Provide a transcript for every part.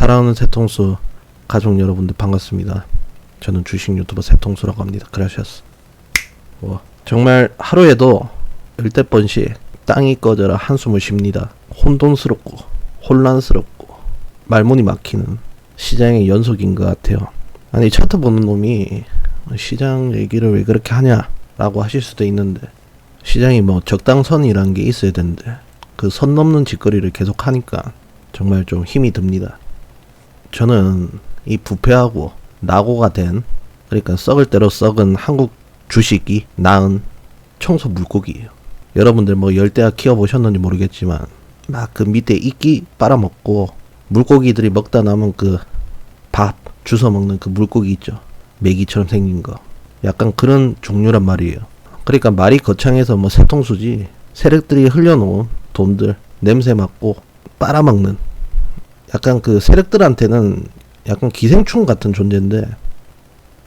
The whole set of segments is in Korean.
사랑하는 새통수 가족 여러분들 반갑습니다. 저는 주식 유튜버 새통수라고 합니다. 그라시아스. 와, 정말 하루에도 열대 번씩 땅이 꺼져라 한숨을 쉽니다. 혼돈스럽고 혼란스럽고 말문이 막히는 시장의 연속인 것 같아요. 아니 차트 보는 놈이 시장 얘기를 왜 그렇게 하냐라고 하실 수도 있는데 시장이 뭐 적당선이라는 게 있어야 되는데 그 선 넘는 짓거리를 계속 하니까 정말 좀 힘이 듭니다. 저는 이 부패하고 낙오가 된 그러니까 썩을 대로 썩은 한국 주식이 낳은 청소 물고기예요. 여러분들 뭐 열대야 키워 보셨는지 모르겠지만 막 그 밑에 이끼 빨아먹고 물고기들이 먹다 남은 그 밥 주워 먹는 그 물고기 있죠. 메기처럼 생긴 거. 약간 그런 종류란 말이에요. 그러니까 말이 거창해서 뭐 세통수지 세력들이 흘려놓은 돈들 냄새 맡고 빨아먹는 약간 그 세력들한테는 약간 기생충 같은 존재인데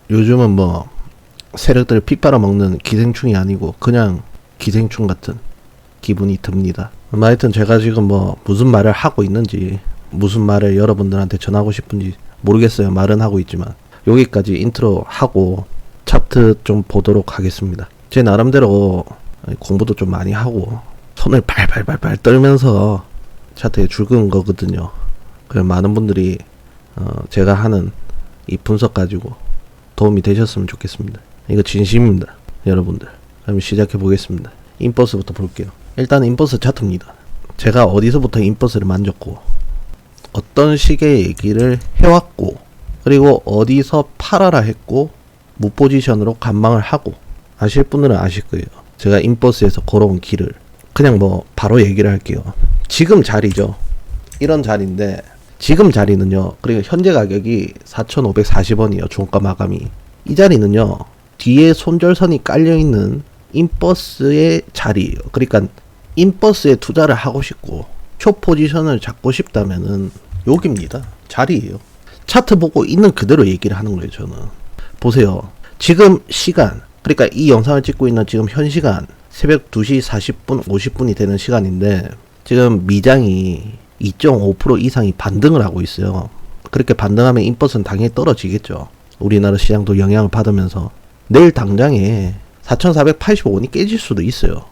요즘은 뭐 세력들을 피 빨아먹는 기생충이 아니고 그냥 기생충 같은 기분이 듭니다. 뭐 하여튼 제가 지금 뭐 무슨 말을 하고 있는지 무슨 말을 여러분들한테 전하고 싶은지 모르겠어요. 말은 하고 있지만 여기까지 인트로 하고 차트 좀 보도록 하겠습니다. 제 나름대로 공부도 좀 많이 하고 손을 발발발발 떨면서 차트에 줄근 거거든요. 그래 많은 분들이 어, 제가 하는 이 분석 가지고 도움이 되셨으면 좋겠습니다. 이거 진심입니다, 여러분들. 그럼 시작해 보겠습니다. 인버스부터 볼게요. 일단 인버스 차트입니다. 제가 어디서부터 인버스를 만졌고 어떤 식의 얘기를 해왔고 그리고 어디서 팔아라 했고 무포지션으로 간망을 하고 아실 분들은 아실 거예요. 제가 인버스에서 걸어온 길을 그냥 뭐 바로 얘기를 할게요. 지금 자리죠. 이런 자리인데 지금 자리는요. 그리고 현재 가격이 4,540원이에요. 종가 마감이. 이 자리는요. 뒤에 손절선이 깔려 있는 인버스의 자리예요. 그러니까 인버스에 투자를 하고 싶고 초 포지션을 잡고 싶다면은 여기입니다. 자리예요. 차트 보고 있는 그대로 얘기를 하는 거예요, 저는. 보세요. 지금 시간, 그러니까 이 영상을 찍고 있는 지금 현 시간, 새벽 2시 40분, 50분이 되는 시간인데, 지금 미장이 2.5% 이상이 반등을 하고 있어요. 그렇게 반등하면 인버스는 당연히 떨어지겠죠. 우리나라 시장도 영향을 받으면서. 내일 당장에 4,485원이 깨질 수도 있어요.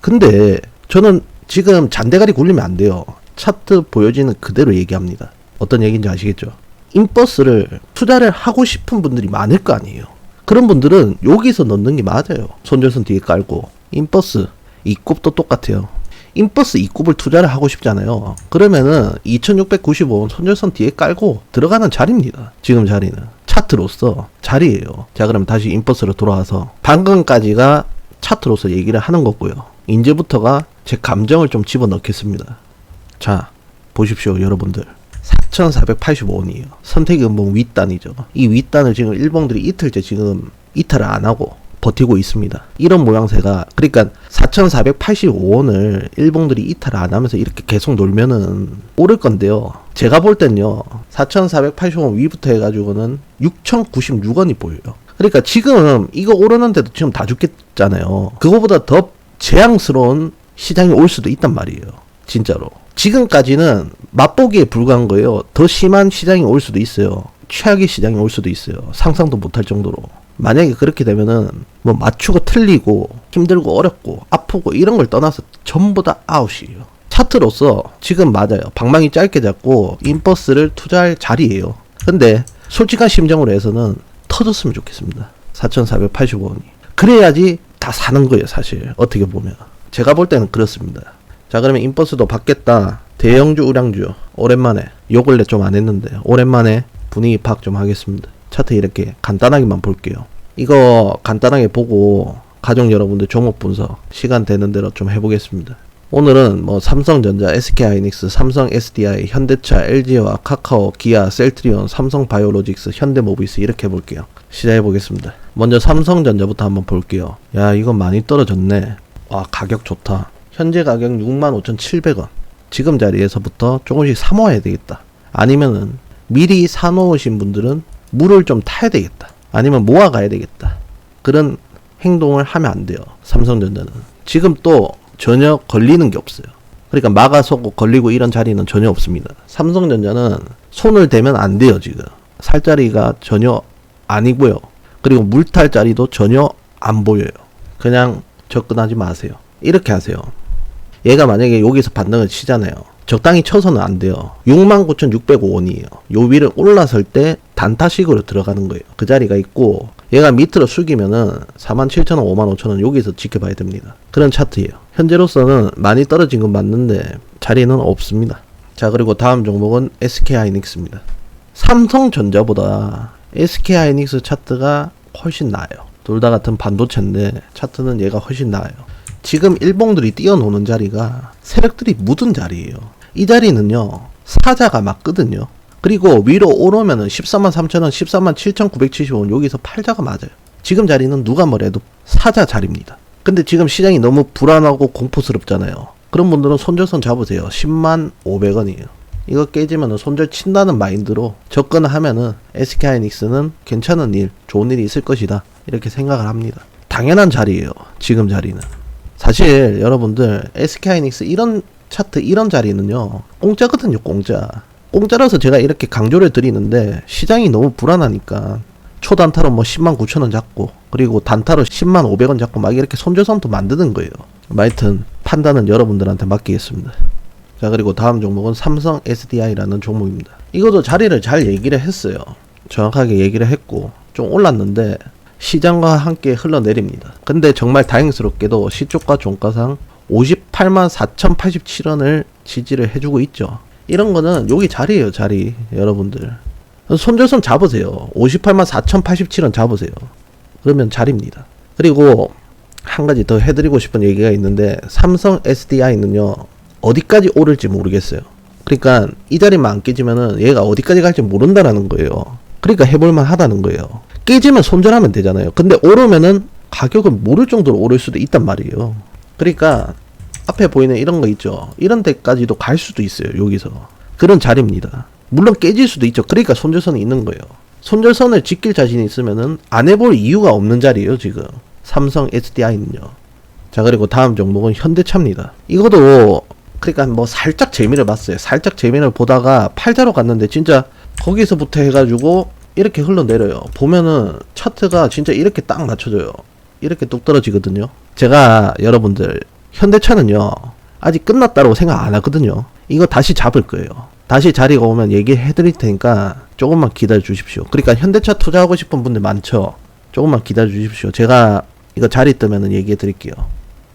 근데 저는 지금 잔대가리 굴리면 안 돼요. 차트 보여지는 그대로 얘기합니다. 어떤 얘기인지 아시겠죠? 인버스를 투자를 하고 싶은 분들이 많을 거 아니에요. 그런 분들은 여기서 넣는 게 맞아요. 손절선 뒤에 깔고. 인버스, 이급도 똑같아요. 인버스 이급을 투자를 하고 싶잖아요. 그러면은 2695원 손절선 뒤에 깔고 들어가는 자리입니다. 지금 자리는. 차트로서 자리예요. 자, 그럼 다시 인버스로 돌아와서 방금까지가 차트로서 얘기를 하는 거고요. 이제부터가 제 감정을 좀 집어넣겠습니다. 자, 보십시오, 여러분들. 4,485원이에요. 선택연봉 윗단이죠. 이 윗단을 지금 일봉들이 이틀째 지금 이탈을 안 하고 버티고 있습니다. 이런 모양새가 그러니까 4,485원을 일봉들이 이탈 안 하면서 이렇게 계속 놀면은 오를 건데요. 제가 볼 땐요. 4,485원 위부터 해 가지고는 6,096원이 보여요. 그러니까 지금 이거 오르는데도 지금 다 죽겠잖아요. 그거보다 더 재앙스러운 시장이 올 수도 있단 말이에요. 진짜로. 지금까지는 맛보기에 불과한 거예요. 더 심한 시장이 올 수도 있어요. 최악의 시장이 올 수도 있어요. 상상도 못할 정도로. 만약에 그렇게 되면은 뭐 맞추고 틀리고 힘들고 어렵고 아프고 이런 걸 떠나서 전부 다 아웃이에요. 차트로서 지금 맞아요. 방망이 짧게 잡고 인버스를 투자할 자리예요. 근데 솔직한 심정으로 해서는 터졌으면 좋겠습니다. 4,485원이. 그래야지 다 사는 거예요, 사실. 어떻게 보면. 제가 볼 때는 그렇습니다. 자, 그러면 인버스도 받겠다. 대형주, 우량주. 오랜만에. 요 근래 좀 안 했는데. 오랜만에 분위기 파악 좀 하겠습니다. 차트 이렇게 간단하게만 볼게요. 이거 간단하게 보고 가족 여러분들 종목 분석 시간 되는 대로 좀 해보겠습니다. 오늘은 뭐 삼성전자, SK하이닉스, 삼성 SDI, 현대차, LG와 카카오, 기아, 셀트리온, 삼성바이오로직스, 현대모비스 이렇게 볼게요. 시작해 보겠습니다. 먼저 삼성전자부터 한번 볼게요. 야 이거 많이 떨어졌네. 와 가격 좋다. 현재 가격 65,700원. 지금 자리에서부터 조금씩 사모아야 되겠다. 아니면은 미리 사놓으신 분들은 물을 좀 타야 되겠다. 아니면 모아가야 되겠다. 그런 행동을 하면 안 돼요. 삼성전자는. 지금 또 전혀 걸리는 게 없어요. 그러니까 막아서고 걸리고 이런 자리는 전혀 없습니다. 삼성전자는 손을 대면 안 돼요, 지금. 살 자리가 전혀 아니고요. 그리고 물 탈 자리도 전혀 안 보여요. 그냥 접근하지 마세요. 이렇게 하세요. 얘가 만약에 여기서 반등을 치잖아요. 적당히 쳐서는 안 돼요. 69,605원이에요. 요 위를 올라설 때 단타식으로 들어가는 거예요. 그 자리가 있고 얘가 밑으로 숙이면은 47,000원, 55,000원 여기서 지켜봐야 됩니다. 그런 차트예요. 현재로서는 많이 떨어진 건 맞는데 자리는 없습니다. 자 그리고 다음 종목은 SK하이닉스입니다. 삼성전자보다 SK하이닉스 차트가 훨씬 나아요. 둘 다 같은 반도체인데 차트는 얘가 훨씬 나아요. 지금 일봉들이 뛰어노는 자리가 세력들이 묻은 자리예요. 이 자리는요 사자가 맞거든요. 그리고 위로 오르면은 14만 3천원, 14만 7,970원 여기서 팔자가 맞아요. 지금 자리는 누가 뭐래도 사자 자리입니다. 근데 지금 시장이 너무 불안하고 공포스럽잖아요. 그런 분들은 손절선 잡으세요. 10만 500원이에요. 이거 깨지면은 손절 친다는 마인드로 접근을 하면은 SK하이닉스는 괜찮은 일, 좋은 일이 있을 것이다. 이렇게 생각을 합니다. 당연한 자리예요. 지금 자리는. 사실 여러분들 SK하이닉스 이런 차트 이런 자리는요. 공짜거든요, 공짜. 공짜라서 제가 이렇게 강조를 드리는데 시장이 너무 불안하니까 초단타로 뭐 10만 9천 원 잡고 그리고 단타로 10만 500원 잡고 막 이렇게 손절선도 만드는 거예요. 뭐 하여튼 판단은 여러분들한테 맡기겠습니다. 자 그리고 다음 종목은 삼성 SDI라는 종목입니다. 이것도 자리를 잘 얘기를 했어요. 정확하게 얘기를 했고 좀 올랐는데 시장과 함께 흘러내립니다. 근데 정말 다행스럽게도 시초가 종가상 58만 4,087원을 지지를 해주고 있죠. 이런 거는 여기 자리예요, 자리. 여러분들. 손절선 잡으세요. 58만 4,087원 잡으세요. 그러면 자리입니다. 그리고 한 가지 더 해드리고 싶은 얘기가 있는데 삼성 SDI는요 어디까지 오를지 모르겠어요. 그러니까 이 자리만 안 깨지면은 얘가 어디까지 갈지 모른다라는 거예요. 그러니까 해볼만 하다는 거예요. 깨지면 손절하면 되잖아요. 근데 오르면은 가격은 모를 정도로 오를 수도 있단 말이에요. 그러니까 앞에 보이는 이런 거 있죠. 이런 데까지도 갈 수도 있어요. 여기서 그런 자리입니다. 물론 깨질 수도 있죠. 그러니까 손절선이 있는 거예요. 손절선을 지킬 자신이 있으면은 안 해볼 이유가 없는 자리예요. 지금 삼성 SDI는요. 자 그리고 다음 종목은 현대차입니다. 이것도 그러니까 뭐 살짝 재미를 봤어요. 살짝 재미를 보다가 팔자로 갔는데 진짜 거기서부터 해가지고 이렇게 흘러내려요. 보면은 차트가 진짜 이렇게 딱 맞춰져요. 이렇게 뚝 떨어지거든요. 제가 여러분들 현대차는요 아직 끝났다고 생각 안 하거든요. 이거 다시 잡을 거예요. 다시 자리가 오면 얘기해 드릴 테니까 조금만 기다려 주십시오. 그러니까 현대차 투자하고 싶은 분들 많죠. 조금만 기다려 주십시오. 제가 이거 자리 뜨면은 얘기해 드릴게요.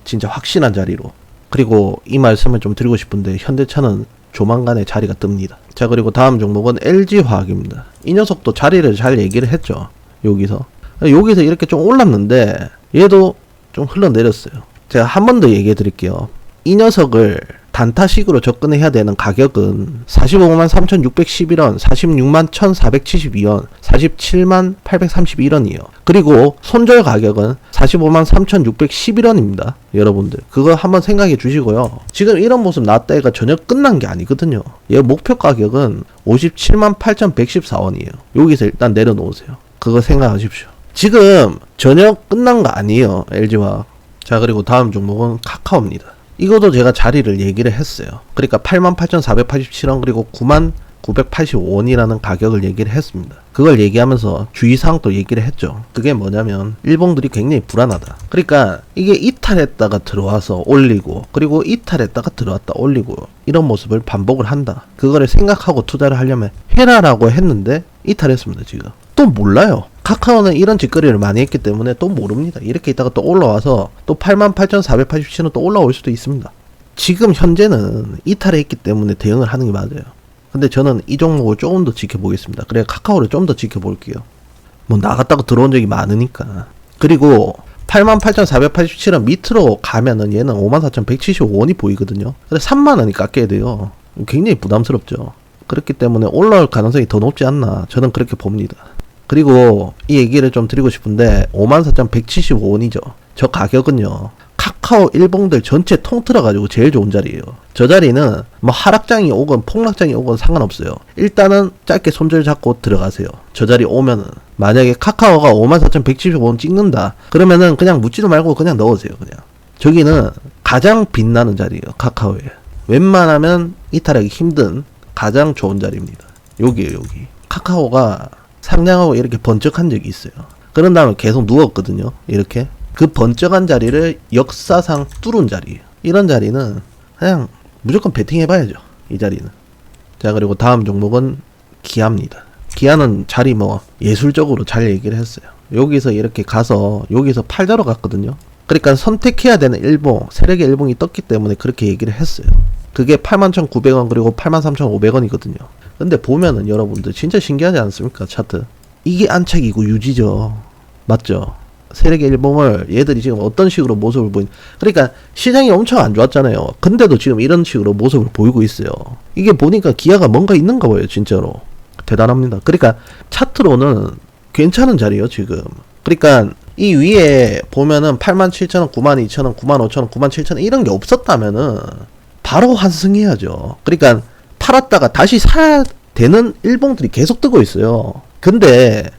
진짜 확실한 자리로. 그리고 이 말씀을 좀 드리고 싶은데 현대차는 조만간에 자리가 뜹니다. 자 그리고 다음 종목은 LG화학입니다. 이 녀석도 자리를 잘 얘기를 했죠. 여기서 여기서 이렇게 좀 올랐는데 얘도 좀 흘러내렸어요. 제가 한 번 더 얘기해 드릴게요. 이 녀석을 단타식으로 접근해야 되는 가격은 45만 3,611원, 46만 1,472원, 47만 831원이에요. 그리고 손절 가격은 45만 3,611원입니다. 여러분들. 그거 한번 생각해 주시고요. 지금 이런 모습 나왔다 해가 전혀 끝난 게 아니거든요. 얘 목표 가격은 57만 8,114원이에요. 여기서 일단 내려놓으세요. 그거 생각하십시오. 지금 전혀 끝난 거 아니에요. LG화. 자, 그리고 다음 종목은 카카오입니다. 이것도 제가 자리를 얘기를 했어요. 그러니까 88,487원 그리고 9만 985원이라는 가격을 얘기를 했습니다. 그걸 얘기하면서 주의사항도 얘기를 했죠. 그게 뭐냐면 일봉들이 굉장히 불안하다. 그러니까 이게 이탈했다가 들어와서 올리고 그리고 이탈했다가 들어왔다 올리고 이런 모습을 반복을 한다. 그거를 생각하고 투자를 하려면 해라라고 했는데 이탈했습니다 지금. 또 몰라요. 카카오는 이런 짓거리를 많이 했기 때문에 또 모릅니다. 이렇게 있다가 또 올라와서 또 88,487원 또 올라올 수도 있습니다. 지금 현재는 이탈해 있기 때문에 대응을 하는 게 맞아요. 근데 저는 이 종목을 조금 더 지켜보겠습니다. 그래 카카오를 좀 더 지켜볼게요. 뭐 나갔다가 들어온 적이 많으니까. 그리고 88,487원 밑으로 가면은 얘는 54,175원이 보이거든요. 근데 3만 원이 깎여야 돼요. 굉장히 부담스럽죠. 그렇기 때문에 올라올 가능성이 더 높지 않나 저는 그렇게 봅니다. 그리고 이 얘기를 좀 드리고 싶은데 54,175원이죠. 저 가격은요. 카카오 일봉들 전체 통틀어 가지고 제일 좋은 자리예요. 저 자리는 뭐 하락장이 오건 폭락장이 오건 상관없어요. 일단은 짧게 손절 잡고 들어가세요. 저 자리 오면은 만약에 카카오가 54,175원 찍는다. 그러면은 그냥 묻지도 말고 그냥 넣으세요. 그냥 저기는 가장 빛나는 자리예요. 카카오에. 웬만하면 이탈하기 힘든 가장 좋은 자리입니다. 여기에요, 여기. 카카오가 상냥하고 이렇게 번쩍한 적이 있어요. 그런 다음에 계속 누웠거든요. 이렇게. 그 번쩍한 자리를 역사상 뚫은 자리예요. 이런 자리는 그냥 무조건 베팅 해봐야죠. 이 자리는. 자, 그리고 다음 종목은 기아입니다. 기아는 자리 뭐 예술적으로 잘 얘기를 했어요. 여기서 이렇게 가서 여기서 팔자로 갔거든요. 그러니까 선택해야 되는 일봉, 세력의 일봉이 떴기 때문에 그렇게 얘기를 했어요. 그게 81,900원 그리고 83,500원이거든요. 근데 보면은 여러분들 진짜 신기하지 않습니까? 차트. 이게 안착이고 유지죠. 맞죠? 세력의 일봉을 얘들이 지금 어떤 식으로 모습을 보인 그러니까 시장이 엄청 안 좋았잖아요. 근데도 지금 이런 식으로 모습을 보이고 있어요. 이게 보니까 기아가 뭔가 있는가 봐요, 진짜로. 대단합니다. 그러니까 차트로는 괜찮은 자리예요, 지금. 그러니까 이 위에 보면은 87,000원, 92,000원, 95,000원, 97,000원 이런 게 없었다면은 바로 환승해야죠. 그러니까 팔았다가 다시 사야 되는 일봉들이 계속 뜨고 있어요. 근데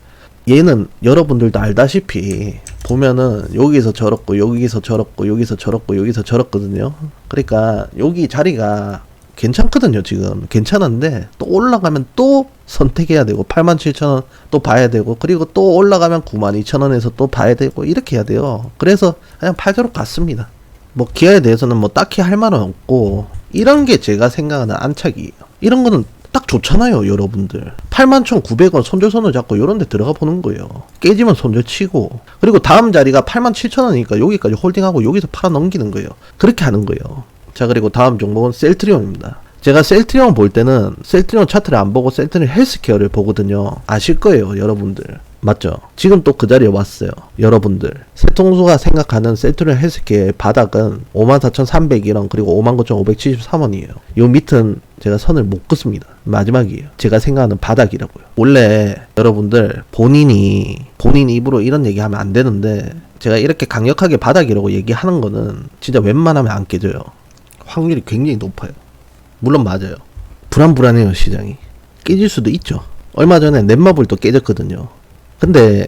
얘는 여러분들도 알다시피 보면은 여기서 저렇고 여기서 저렇고 여기서 저렇고 여기서 저렇거든요. 그러니까 여기 자리가 괜찮거든요 지금 괜찮은데 또 올라가면 또 선택해야 되고 87,000원 또 봐야 되고 그리고 또 올라가면 92,000원에서 또 봐야 되고 이렇게 해야 돼요 그래서 그냥 팔도록 갔습니다 뭐 기아에 대해서는 뭐 딱히 할 말은 없고 이런 게 제가 생각하는 안착이에요. 이런 거는 딱 좋잖아요 여러분들. 81,900원 손절선을 잡고 요런 데 들어가 보는 거예요. 깨지면 손절 치고. 그리고 다음 자리가 87,000원이니까 여기까지 홀딩하고 여기서 팔아 넘기는 거예요. 그렇게 하는 거예요. 자 그리고 다음 종목은 셀트리온입니다. 제가 셀트리온 볼 때는 셀트리온 차트를 안 보고 셀트리온 헬스케어를 보거든요. 아실 거예요 여러분들 맞죠? 지금 또 그 자리에 왔어요. 여러분들. 세통수가 생각하는 셀트리온 헬스케어의 바닥은 54,300원 그리고 59,573원이에요. 요 밑은 제가 선을 못 긋습니다. 마지막이에요. 제가 생각하는 바닥이라고요. 원래 여러분들 본인이 본인 입으로 이런 얘기 하면 안 되는데 제가 이렇게 강력하게 바닥이라고 얘기하는 거는 진짜 웬만하면 안 깨져요. 확률이 굉장히 높아요. 물론 맞아요. 불안불안해요 시장이. 깨질 수도 있죠. 얼마 전에 넷마블도 깨졌거든요. 근데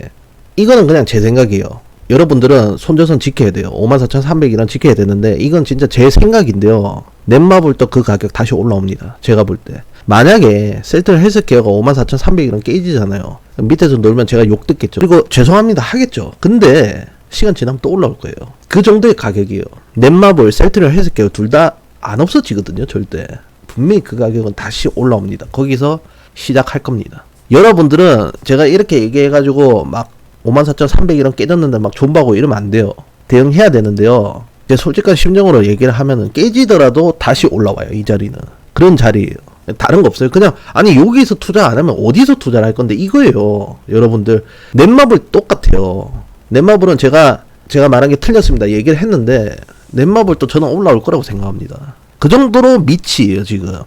이거는 그냥 제 생각이에요. 여러분들은 손절선 지켜야 돼요. 54,300이랑 지켜야 되는데 이건 진짜 제 생각인데요. 넷마블도 그 가격 다시 올라옵니다. 제가 볼 때. 만약에 셀트리 헬스케어가 54,300이랑 깨지잖아요. 밑에서 놀면 제가 욕 듣겠죠. 그리고 죄송합니다 하겠죠. 근데 시간 지나면 또 올라올 거예요. 그 정도의 가격이에요. 넷마블, 셀트리 헬스케어 둘 다 안 없어지거든요. 절대. 분명히 그 가격은 다시 올라옵니다. 거기서 시작할 겁니다. 여러분들은 제가 이렇게 얘기해가지고 막 54,300이랑 깨졌는데 막 존버하고 이러면 안 돼요. 대응해야 되는데요. 제 솔직한 심정으로 얘기를 하면은 깨지더라도 다시 올라와요. 이 자리는. 그런 자리예요. 다른 거 없어요. 그냥 아니 여기서 투자 안 하면 어디서 투자를 할 건데 이거예요. 여러분들 넷마블 똑같아요. 넷마블은 제가 제가 말한 게 틀렸습니다. 얘기를 했는데 넷마블도 저는 올라올 거라고 생각합니다. 그 정도로 미치예요 지금.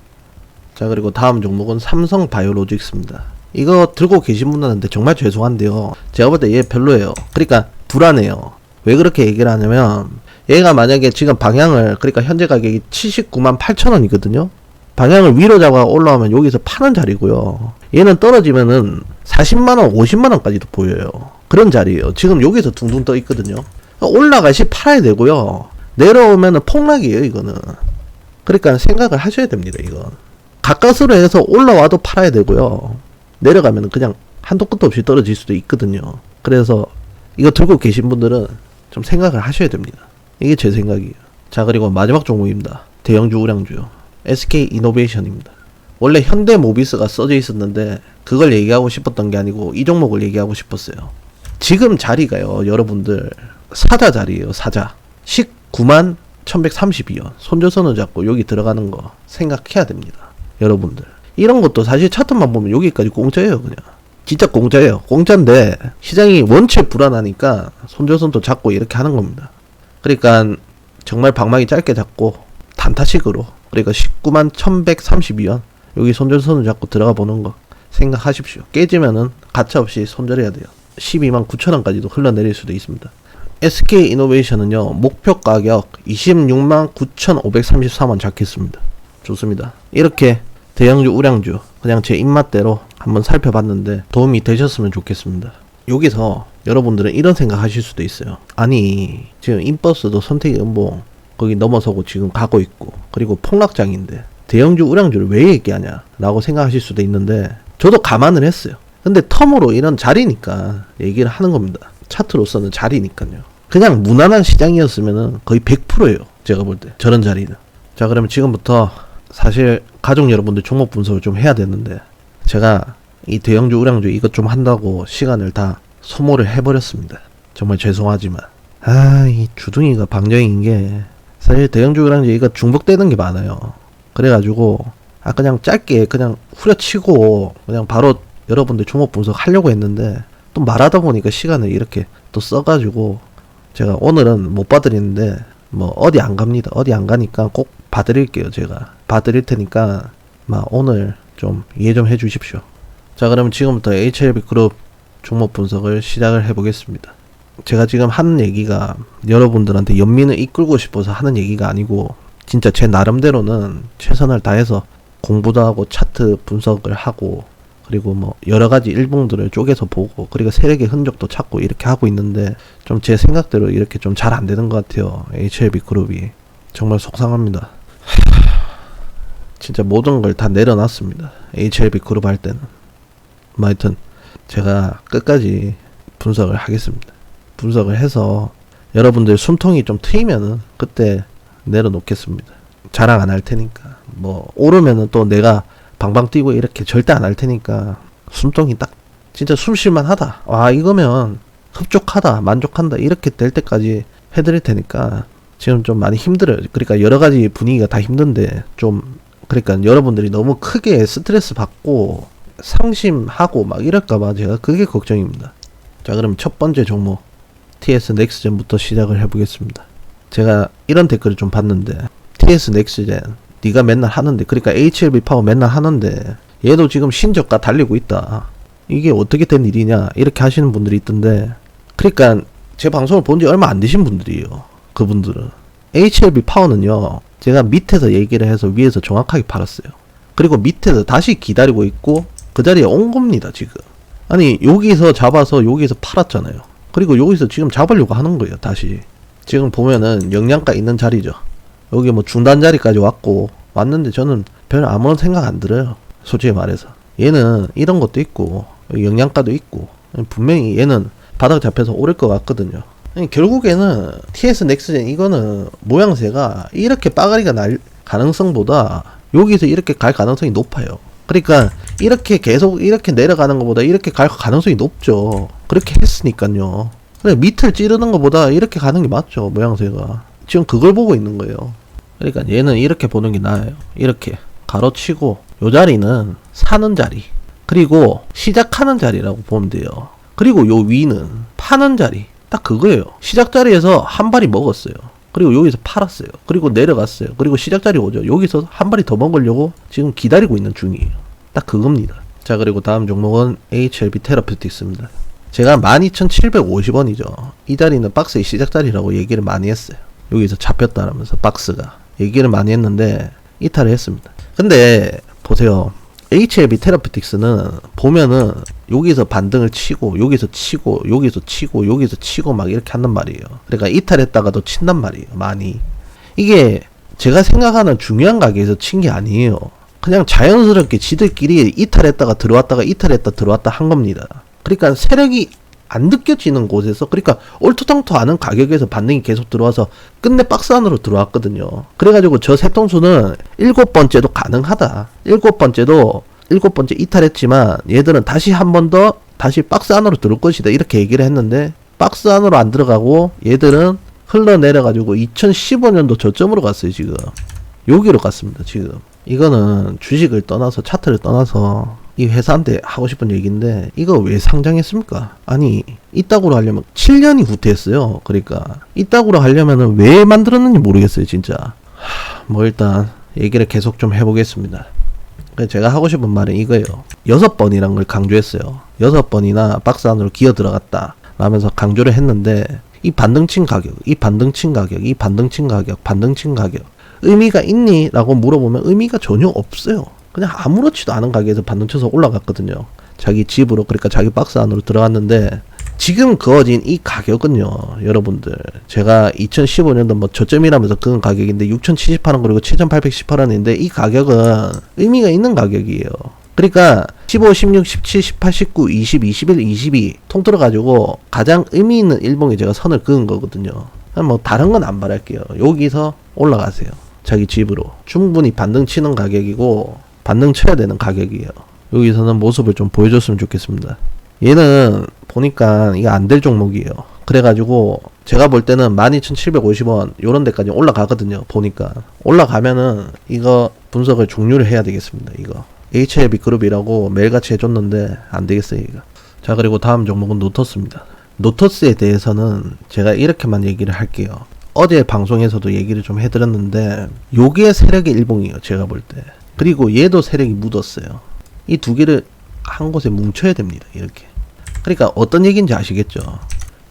자 그리고 다음 종목은 삼성 바이오로직스입니다. 이거 들고 계신 분들한테 정말 죄송한데요. 제가 볼 때 얘 별로예요. 그러니까 불안해요. 왜 그렇게 얘기를 하냐면 얘가 만약에 지금 방향을 그러니까 현재 가격이 79만 8천 원이거든요. 방향을 위로 잡아 올라오면 여기서 파는 자리고요. 얘는 떨어지면은 40만 원, 50만 원까지도 보여요. 그런 자리예요. 지금 여기서 둥둥 떠 있거든요. 올라가시 팔아야 되고요. 내려오면은 폭락이에요, 이거는. 그러니까 생각을 하셔야 됩니다, 이건. 가까스로 해서 올라와도 팔아야 되고요. 내려가면 그냥 한도 끝도 없이 떨어질 수도 있거든요. 그래서 이거 들고 계신 분들은 좀 생각을 하셔야 됩니다. 이게 제 생각이에요. 자, 그리고 마지막 종목입니다. 대형주 우량주요. SK 이노베이션입니다. 원래 현대 모비스가 써져 있었는데 그걸 얘기하고 싶었던 게 아니고 이 종목을 얘기하고 싶었어요. 지금 자리가요, 여러분들 사자 자리예요, 사자. 19만 1132원. 손절선을 잡고 여기 들어가는 거 생각해야 됩니다. 여러분들. 이런 것도 사실 차트만 보면 여기까지 공짜예요, 그냥. 진짜 공짜예요. 공짜인데 시장이 원체 불안하니까 손절선도 잡고 이렇게 하는 겁니다. 그러니까 정말 방망이 짧게 잡고 단타식으로 그러니까 19만 1132원 여기 손절선을 잡고 들어가 보는 거 생각하십시오. 깨지면은 가차 없이 손절해야 돼요. 12만 9천원까지도 흘러내릴 수도 있습니다. SK 이노베이션은요 목표 가격 26만 9,533원 잡겠습니다. 좋습니다. 이렇게 대형주 우량주 그냥 제 입맛대로 한번 살펴봤는데 도움이 되셨으면 좋겠습니다. 여기서 여러분들은 이런 생각 하실 수도 있어요. 아니 지금 인버스도 선택의 음봉 거기 넘어서고 지금 가고 있고 그리고 폭락장인데 대형주 우량주를 왜 얘기하냐 라고 생각하실 수도 있는데 저도 감안을 했어요. 근데 텀으로 이런 자리니까 얘기를 하는 겁니다. 차트로서는 자리니까요. 그냥 무난한 시장이었으면 거의 100%예요 제가 볼 때. 저런 자리는. 자 그러면 지금부터 사실 가족 여러분들 종목 분석을 좀 해야 되는데 제가 이 대형주 우량주 이것 좀 한다고 시간을 다 소모를 해버렸습니다. 정말 죄송하지만. 아 이 주둥이가 방정인 게 사실 대형주 우량주 이거 중복되는 게 많아요. 그래가지고 아 그냥 짧게 그냥 후려치고 그냥 바로 여러분들 종목 분석 하려고 했는데 또 말하다 보니까 시간을 이렇게 또 써가지고 제가 오늘은 못 봐드리는데 뭐 어디 안 갑니다. 어디 안 가니까 꼭 봐드릴게요 제가. 봐드릴 테니까 막 오늘 좀 이해 좀 해주십시오. 자 그러면 지금부터 HLB 그룹 종목 분석을 시작을 해보겠습니다. 제가 지금 하는 얘기가 여러분들한테 연민을 이끌고 싶어서 하는 얘기가 아니고 진짜 제 나름대로는 최선을 다해서 공부도 하고 차트 분석을 하고 그리고 뭐 여러 가지 일봉들을 쪼개서 보고 그리고 세력의 흔적도 찾고 이렇게 하고 있는데 좀 제 생각대로 이렇게 좀 잘 안 되는 것 같아요 HLB 그룹이. 정말 속상합니다 진짜 모든 걸 다 내려놨습니다 HLB 그룹 할 때는 뭐 하여튼 제가 끝까지 분석을 하겠습니다 분석을 해서 여러분들 숨통이 좀 트이면은 그때 내려놓겠습니다. 자랑 안 할 테니까. 뭐 오르면은 또 내가 방방 뛰고 이렇게 절대 안 할 테니까 숨통이 딱 진짜 숨 쉴만 하다. 와 이거면 흡족하다, 만족한다 이렇게 될 때까지 해드릴 테니까 지금 좀 많이 힘들어요. 그러니까 여러 가지 분위기가 다 힘든데 좀 그러니까 여러분들이 너무 크게 스트레스 받고 상심하고 막 이럴까봐 제가 그게 걱정입니다. 자 그럼 첫 번째 종목 TS 넥스젠부터 시작을 해보겠습니다. 제가 이런 댓글을 좀 봤는데 TS 넥스젠 네가 맨날 하는데 그러니까 HLB 파워 맨날 하는데 얘도 지금 신저가 달리고 있다. 이게 어떻게 된 일이냐 이렇게 하시는 분들이 있던데 그러니까 제 방송을 본 지 얼마 안 되신 분들이에요. 그분들은 HLB 파워는요 제가 밑에서 얘기를 해서 위에서 정확하게 팔았어요. 그리고 밑에서 다시 기다리고 있고 그 자리에 온 겁니다 지금. 아니 여기서 잡아서 여기서 팔았잖아요. 그리고 여기서 지금 잡으려고 하는 거예요 다시. 지금 보면은 영양가 있는 자리죠. 여기 뭐 중단 자리까지 왔고 왔는데 저는 별 아무런 생각 안 들어요. 솔직히 말해서 얘는 이런 것도 있고 영양가도 있고 분명히 얘는 바닥 잡혀서 오를 것 같거든요. 결국에는 TS 넥스젠 이거는 모양새가 이렇게 빠가리가 날 가능성보다 여기서 이렇게 갈 가능성이 높아요. 그러니까 이렇게 계속 이렇게 내려가는 것보다 이렇게 갈 가능성이 높죠. 그렇게 했으니까요. 근데 밑을 찌르는 것보다 이렇게 가는 게 맞죠 모양새가 지금 그걸 보고 있는 거예요 그러니까 얘는 이렇게 보는 게 나아요 이렇게 가로치고 요 자리는 사는 자리 그리고 시작하는 자리라고 보면 돼요 그리고 요 위는 파는 자리 딱 그거예요 시작 자리에서 한 발이 먹었어요 그리고 여기서 팔았어요 그리고 내려갔어요 그리고 시작 자리 오죠 여기서 한 발이 더 먹으려고 지금 기다리고 있는 중이에요 딱 그겁니다 자 그리고 다음 종목은 HLB 테라피틱스입니다 제가 12,750원이죠. 이 자리는 박스의 시작 자리라고 얘기를 많이 했어요. 여기서 잡혔다라면서 박스가 얘기를 많이 했는데 이탈을 했습니다. 근데 보세요. HLB 테라피틱스는 보면은 여기서 반등을 치고 여기서 치고 여기서 치고 여기서 치고 막 이렇게 한단 말이에요. 그러니까 이탈했다가도 친단 말이에요. 많이. 이게 제가 생각하는 중요한 가게에서 친 게 아니에요. 그냥 자연스럽게 지들끼리 이탈했다가 들어왔다가 이탈했다 들어왔다 한 겁니다. 그러니까 세력이 안 느껴지는 곳에서 그러니까 얼토당토 않은 가격에서 반등이 계속 들어와서 끝내 박스 안으로 들어왔거든요. 그래가지고 저 세통수는 일곱 번째도 가능하다. 일곱 번째도 일곱 번째 이탈했지만 얘들은 다시 한 번 더 다시 박스 안으로 들어올 것이다 이렇게 얘기를 했는데 박스 안으로 안 들어가고 얘들은 흘러내려가지고 2015년도 저점으로 갔어요 지금 여기로 갔습니다 지금 이거는 주식을 떠나서 차트를 떠나서 이 회사한테 하고 싶은 얘기인데 이거 왜 상장했습니까? 아니 이따구로 하려면 7년이 후퇴했어요. 그러니까 이따구로 하려면은 왜 만들었는지 모르겠어요, 진짜. 하, 뭐 일단 얘기를 계속 좀 해보겠습니다. 제가 하고 싶은 말은 이거예요. 여섯 번이란 걸 강조했어요. 여섯 번이나 박스 안으로 기어 들어갔다. 라면서 강조를 했는데 이 반등친 가격, 이 반등친 가격, 이 반등친 가격, 반등친 가격 의미가 있니? 라고 물어보면 의미가 전혀 없어요. 그냥 아무렇지도 않은 가게에서 반등 쳐서 올라갔거든요. 자기 집으로 그러니까 자기 박스 안으로 들어갔는데 지금 그어진 이 가격은요, 여러분들. 제가 2015년도 뭐 저점이라면서 그건 가격인데 6,078원 그리고 7,818원인데 이 가격은 의미가 있는 가격이에요. 그러니까 15, 16, 17, 18, 19, 20, 21, 22 통틀어 가지고 가장 의미 있는 일봉에 제가 선을 그은 거거든요. 뭐 다른 건안 바랄게요. 여기서 올라가세요. 자기 집으로. 충분히 반등 치는 가격이고 반등 쳐야 되는 가격이에요. 여기서는 모습을 좀 보여줬으면 좋겠습니다. 얘는 보니까 이게 안 될 종목이에요. 그래가지고 제가 볼 때는 12,750원 요런 데까지 올라가거든요. 보니까 올라가면은 이거 분석을 종료를 해야 되겠습니다. 이거 HLB 그룹이라고 매일같이 해줬는데 안 되겠어요. 이거. 자 그리고 다음 종목은 노터스입니다. 노터스에 대해서는 제가 이렇게만 얘기를 할게요. 어제 방송에서도 얘기를 좀 해드렸는데 요게 세력의 일봉이에요. 제가 볼 때. 그리고 얘도 세력이 묻었어요. 이 두 개를 한 곳에 뭉쳐야 됩니다. 이렇게. 그러니까 어떤 얘기인지 아시겠죠?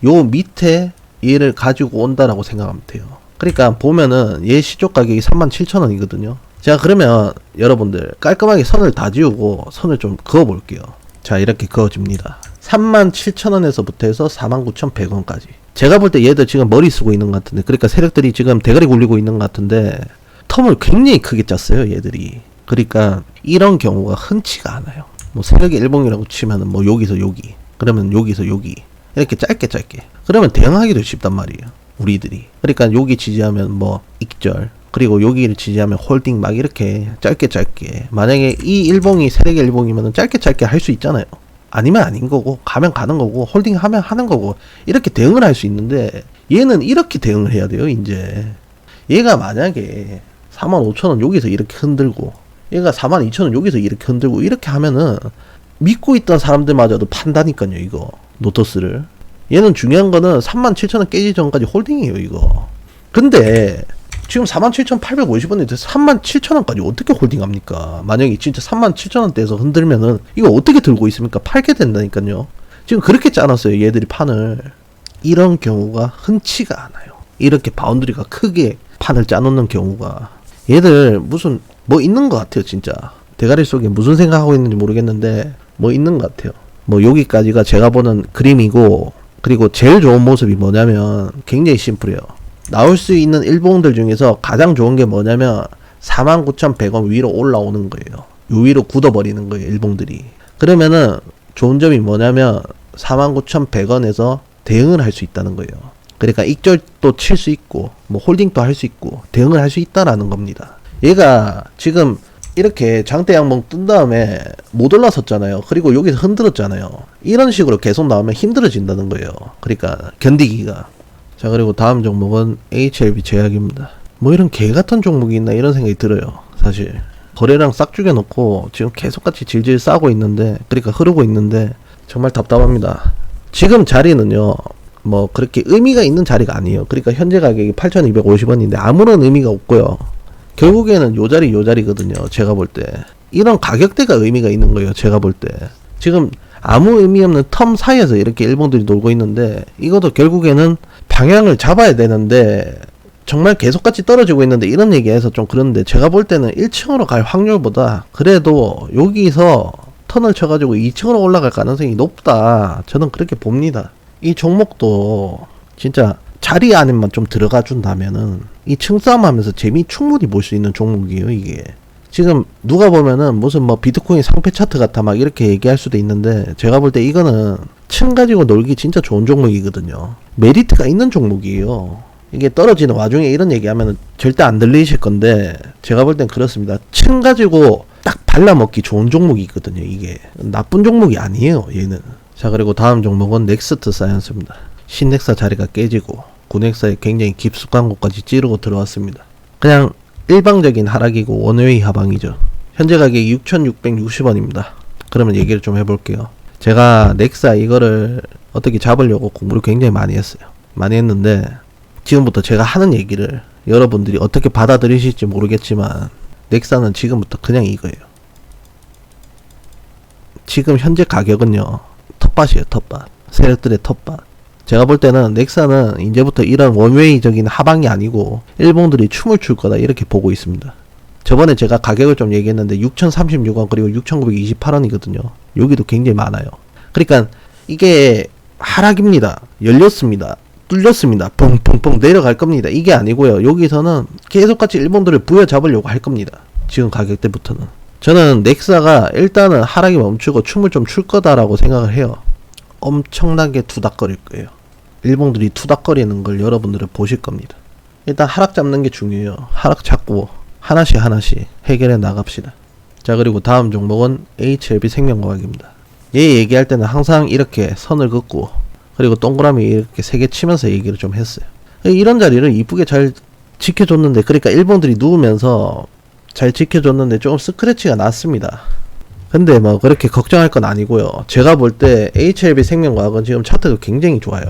요 밑에 얘를 가지고 온다라고 생각하면 돼요. 그러니까 보면은 얘 시조 가격이 37,000원이거든요. 자, 그러면 여러분들 깔끔하게 선을 다 지우고 선을 좀 그어 볼게요. 자, 이렇게 그어집니다. 37,000원에서부터 해서 49,100원까지. 제가 볼 때 얘들 지금 머리 쓰고 있는 것 같은데, 그러니까 세력들이 지금 대가리 굴리고 있는 것 같은데, 텀을 굉장히 크게 짰어요, 얘들이. 그러니까 이런 경우가 흔치가 않아요. 뭐 세력의 일봉이라고 치면은 뭐 여기서 여기, 그러면 여기서 여기 이렇게 짧게 짧게. 그러면 대응하기도 쉽단 말이에요. 우리들이. 그러니까 여기 지지하면 뭐 익절, 그리고 여기를 지지하면 홀딩 막 이렇게 짧게 짧게. 만약에 이 일봉이 세력의 일봉이면은 짧게 짧게 할 수 있잖아요. 아니면 아닌 거고 가면 가는 거고 홀딩 하면 하는 거고 이렇게 대응을 할 수 있는데 얘는 이렇게 대응을 해야 돼요 이제 얘가 만약에 45,000원 여기서 이렇게 흔들고 얘가 42,000원 여기서 이렇게 흔들고 이렇게 하면은 믿고 있던 사람들마저도 판다니까요 이거 노터스를 얘는 중요한 거는 37,000원 깨지기 전까지 홀딩이에요 이거 근데 지금 47,850원인데 37,000원까지 어떻게 홀딩합니까? 만약에 진짜 37,000원대에서 흔들면은 이거 어떻게 들고 있습니까? 팔게 된다니까요. 지금 그렇게 짜놨어요. 얘들이 판을. 이런 경우가 흔치가 않아요. 이렇게 바운드리가 크게 판을 짜놓는 경우가 얘들 무슨 뭐 있는 것 같아요. 진짜 대가리 속에 무슨 생각하고 있는지 모르겠는데 뭐 있는 것 같아요. 뭐 여기까지가 제가 보는 그림이고 그리고 제일 좋은 모습이 뭐냐면 굉장히 심플해요. 나올 수 있는 일봉들 중에서 가장 좋은 게 뭐냐면 49,100원 위로 올라오는 거예요. 요 위로 굳어버리는 거예요, 일봉들이. 그러면은 좋은 점이 뭐냐면 49,100원에서 대응을 할 수 있다는 거예요. 그러니까 익절도 칠 수 있고, 뭐 홀딩도 할 수 있고, 대응을 할 수 있다라는 겁니다. 얘가 지금 이렇게 장대 양봉 뜬 다음에 못 올라섰잖아요. 그리고 여기서 흔들었잖아요. 이런 식으로 계속 나오면 힘들어진다는 거예요. 그러니까 견디기가. 자 그리고 다음 종목은 HLB 제약입니다. 뭐 이런 개 같은 종목이 있나 이런 생각이 들어요. 사실 거래량 싹 죽여놓고 지금 계속같이 질질 싸고 있는데 그러니까 흐르고 있는데 정말 답답합니다. 지금 자리는요. 뭐 그렇게 의미가 있는 자리가 아니에요. 그러니까 현재 가격이 8,250원인데 아무런 의미가 없고요. 결국에는 요 자리 요 자리거든요. 제가 볼 때. 이런 가격대가 의미가 있는 거예요. 제가 볼 때. 지금 아무 의미 없는 텀 사이에서 이렇게 일본들이 놀고 있는데 이것도 결국에는 방향을 잡아야 되는데 정말 계속같이 떨어지고 있는데 이런 얘기해서 좀 그런데 제가 볼 때는 1층으로 갈 확률보다 그래도 여기서 턴을 쳐가지고 2층으로 올라갈 가능성이 높다. 저는 그렇게 봅니다. 이 종목도 진짜 자리 안에만 좀 들어가 준다면은 이 층싸움 하면서 재미 충분히 볼 수 있는 종목이에요, 이게. 지금 누가 보면은 무슨 뭐 비트코인 상패 차트 같아 막 이렇게 얘기할 수도 있는데 제가 볼 때 이거는 층 가지고 놀기 진짜 좋은 종목이거든요. 메리트가 있는 종목이에요. 이게 떨어지는 와중에 이런 얘기하면 절대 안 들리실 건데 제가 볼 땐 그렇습니다. 층 가지고 딱 발라먹기 좋은 종목이거든요. 이게 나쁜 종목이 아니에요. 얘는. 자 그리고 다음 종목은 넥스트 사이언스입니다. 신넥사 자리가 깨지고 구넥사에 굉장히 깊숙한 곳까지 찌르고 들어왔습니다. 그냥 일방적인 하락이고 원웨이 하방이죠. 현재 가격이 6,660원입니다. 그러면 얘기를 좀 해볼게요. 제가 넥사 이거를 어떻게 잡으려고 공부를 굉장히 많이 했어요. 많이 했는데 지금부터 제가 하는 얘기를 여러분들이 어떻게 받아들이실지 모르겠지만 넥사는 지금부터 그냥 이거예요. 지금 현재 가격은요 텃밭이에요 텃밭 세력들의 텃밭 제가 볼 때는 넥사는 이제부터 이런 원웨이적인 하방이 아니고 일본들이 춤을 출 거다 이렇게 보고 있습니다. 저번에 제가 가격을 좀 얘기했는데 6,036원 그리고 6,928원이거든요. 여기도 굉장히 많아요. 그러니까 이게 하락입니다. 열렸습니다. 뚫렸습니다. 펑펑펑 내려갈 겁니다. 이게 아니고요. 여기서는 계속같이 일본들을 부여잡으려고 할 겁니다. 지금 가격대부터는. 저는 넥사가 일단은 하락이 멈추고 춤을 좀 출 거다라고 생각을 해요. 엄청나게 투닥거릴 거예요. 일본들이 투닥거리는 걸 여러분들은 보실 겁니다. 일단 하락 잡는 게 중요해요. 하락 잡고 하나씩 하나씩 해결해 나갑시다. 자 그리고 다음 종목은 HLB 생명과학입니다. 얘 얘기할 때는 항상 이렇게 선을 긋고 그리고 동그라미 이렇게 세 개 치면서 얘기를 좀 했어요. 이런 자리를 이쁘게 잘 지켜줬는데 그러니까 일본들이 누우면서 잘 지켜줬는데 조금 스크래치가 났습니다. 근데 뭐 그렇게 걱정할 건 아니고요. 제가 볼 때 HLB 생명과학은 지금 차트가 굉장히 좋아요.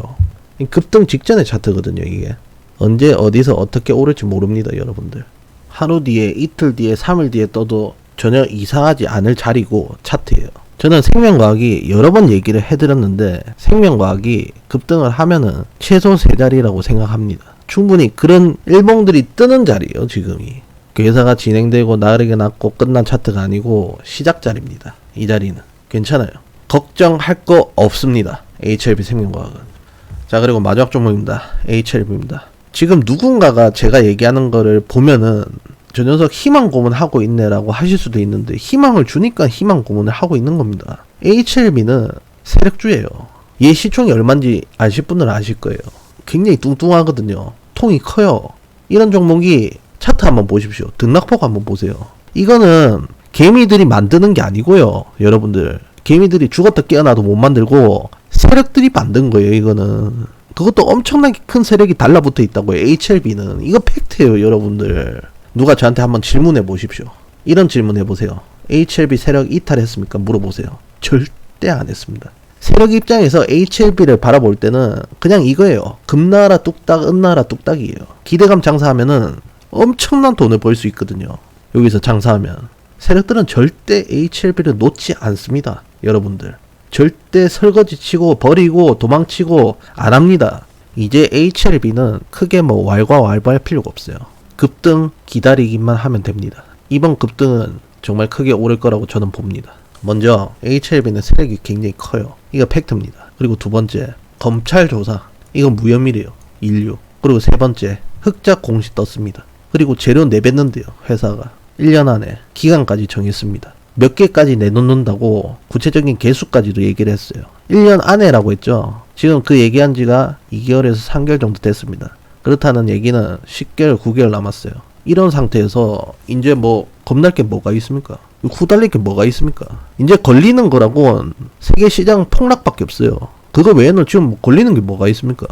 이 급등 직전의 차트거든요, 이게. 언제 어디서 어떻게 오를지 모릅니다, 여러분들. 하루 뒤에, 이틀 뒤에, 3일 뒤에 떠도 전혀 이상하지 않을 자리고 차트예요. 저는 생명과학이 여러 번 얘기를 해드렸는데 생명과학이 급등을 하면은 최소 세 자리라고 생각합니다. 충분히 그런 일봉들이 뜨는 자리예요, 지금이. 그 회사가 진행되고 나르게 났고 끝난 차트가 아니고 시작 자리입니다. 이 자리는 괜찮아요. 걱정할 거 없습니다. HLB 생명과학은. 자 그리고 마지막 종목입니다. HLB입니다. 지금 누군가가 제가 얘기하는 거를 보면은 저 녀석 희망 고문하고 있네라고 하실 수도 있는데 희망을 주니까 희망 고문을 하고 있는 겁니다. HLB는 세력주예요. 얘 시총이 얼마인지 아실 분들은 아실 거예요. 굉장히 뚱뚱하거든요. 통이 커요. 이런 종목이 차트 한번 보십시오. 등락폭 한번 보세요. 이거는 개미들이 만드는 게 아니고요. 여러분들. 개미들이 죽었다 깨어나도 못 만들고 세력들이 만든 거예요. 이거는. 그것도 엄청나게 큰 세력이 달라붙어 있다고요. HLB는. 이거 팩트예요. 여러분들. 누가 저한테 한번 질문해 보십시오. 이런 질문 해보세요. HLB 세력 이탈했습니까? 물어보세요. 절대 안 했습니다. 세력 입장에서 HLB를 바라볼 때는 그냥 이거예요. 금나라 뚝딱, 은나라 뚝딱이에요. 기대감 장사하면은 엄청난 돈을 벌 수 있거든요. 여기서 장사하면. 세력들은 절대 HLB를 놓지 않습니다. 여러분들. 절대 설거지 치고 버리고 도망치고 안 합니다. 이제 HLB는 크게 뭐 왈가왈부할 필요가 없어요. 급등 기다리기만 하면 됩니다. 이번 급등은 정말 크게 오를 거라고 저는 봅니다. 먼저 HLB는 세력이 굉장히 커요. 이거 팩트입니다. 그리고 두 번째 검찰 조사 이건 무혐의래요. 인류. 그리고 세 번째 흑자 공시 떴습니다. 그리고 재료 내뱉는데요. 회사가 1년 안에 기간까지 정했습니다. 몇 개까지 내놓는다고 구체적인 개수까지도 얘기를 했어요. 1년 안에라고 했죠. 지금 그 얘기한 지가 2개월에서 3개월 정도 됐습니다. 그렇다는 얘기는 10개월, 9개월 남았어요. 이런 상태에서 이제 뭐 겁날 게 뭐가 있습니까? 후달릴 게 뭐가 있습니까? 이제 걸리는 거라고 세계 시장 폭락밖에 없어요. 그거 외에는 지금 뭐 걸리는 게 뭐가 있습니까?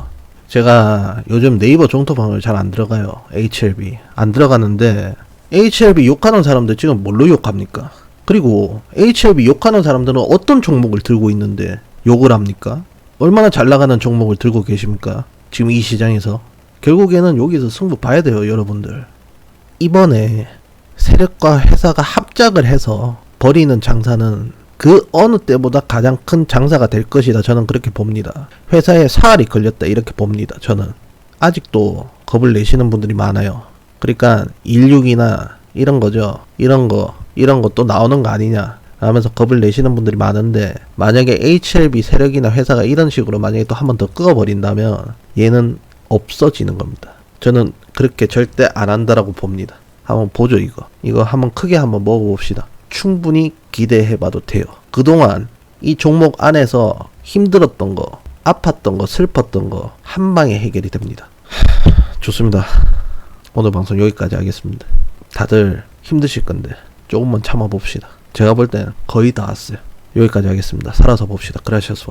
제가 요즘 네이버 종토방을 잘 안 들어가요. HLB. 안 들어가는데 HLB 욕하는 사람들 지금 뭘로 욕합니까? 그리고 HLB 욕하는 사람들은 어떤 종목을 들고 있는데 욕을 합니까? 얼마나 잘 나가는 종목을 들고 계십니까? 지금 이 시장에서. 결국에는 여기서 승부 봐야 돼요, 여러분들. 이번에 세력과 회사가 합작을 해서 벌이는 장사는 그 어느 때보다 가장 큰 장사가 될 것이다. 저는 그렇게 봅니다. 회사에 사활이 걸렸다. 이렇게 봅니다. 저는. 아직도 겁을 내시는 분들이 많아요. 그러니까 16이나 이런 거죠. 이런 거, 이런 것도 나오는 거 아니냐. 하면서 겁을 내시는 분들이 많은데 만약에 HLB 세력이나 회사가 이런 식으로 만약에 또 한 번 더 끄어버린다면 얘는 없어지는 겁니다. 저는 그렇게 절대 안 한다라고 봅니다. 한번 보죠 이거. 이거 한번 크게 한번 먹어봅시다. 충분히 기대해봐도 돼요. 그동안 이 종목 안에서 힘들었던 거, 아팠던 거, 슬펐던 거 한 방에 해결이 됩니다. 좋습니다. 오늘 방송 여기까지 하겠습니다. 다들 힘드실 건데 조금만 참아봅시다. 제가 볼 때는 거의 다 왔어요. 여기까지 하겠습니다. 살아서 봅시다. 그라시아스.